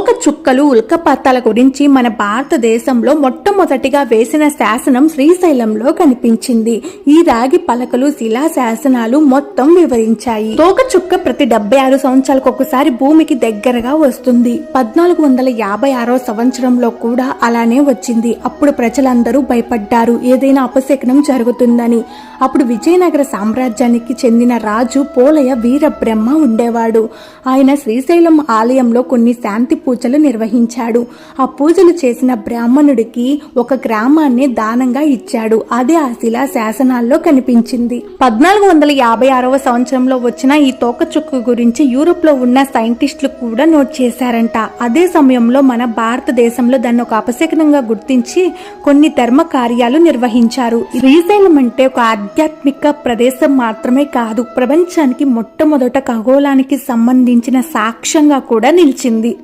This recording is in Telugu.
తోక చుక్కలు ఉల్కపాతాల గురించి మన భారతదేశంలో మొట్టమొదటిగా వేసిన శాసనం శ్రీశైలంలో కనిపించింది. ఈ రాగి పలకలు శిలా శాసనాలు మొత్తం వివరించాయి. తోక చుక్క ప్రతి డెబ్బై ఆరు సంవత్సరాలకు ఒకసారి భూమికి దగ్గరగా వస్తుంది. పద్నాలుగు వందల యాభై ఆరో సంవత్సరంలో కూడా అలానే వచ్చింది. అప్పుడు ప్రజలందరూ భయపడ్డారు. ఏదైనా అపశకనం జరుగుతుందని. అప్పుడు విజయనగర సామ్రాజ్యానికి చెందిన రాజు పోలయ వీరబ్రహ్మ ఉండేవాడు. ఆయన శ్రీశైలం ఆలయంలో కొన్ని శాంతి పూజలు నిర్వహించాడు. ఆ పూజలు చేసిన బ్రాహ్మణుడికి ఒక గ్రామాన్ని దానంగా ఇచ్చాడు. అదే ఆ శిలా శాసనాల్లో కనిపించింది. పద్నాలుగు వందల యాభై ఆరవ సంవత్సరంలో వచ్చిన ఈ తోకచుక్కు గురించి యూరోప్లో ఉన్న సైంటిస్టులు కూడా నోట్ చేశారంట. అదే సమయంలో మన భారతదేశంలో దాన్ని ఒక అపశకనంగా గుర్తించి కొన్ని ధర్మ కార్యాలు నిర్వహించారు. శ్రీశైలం అంటే ఒక ఆధ్యాత్మిక ప్రదేశం మాత్రమే కాదు ప్రపంచానికి మొట్టమొదట ఖగోళానికి సంబంధించిన సాక్ష్యంగా కూడా నిలిచింది.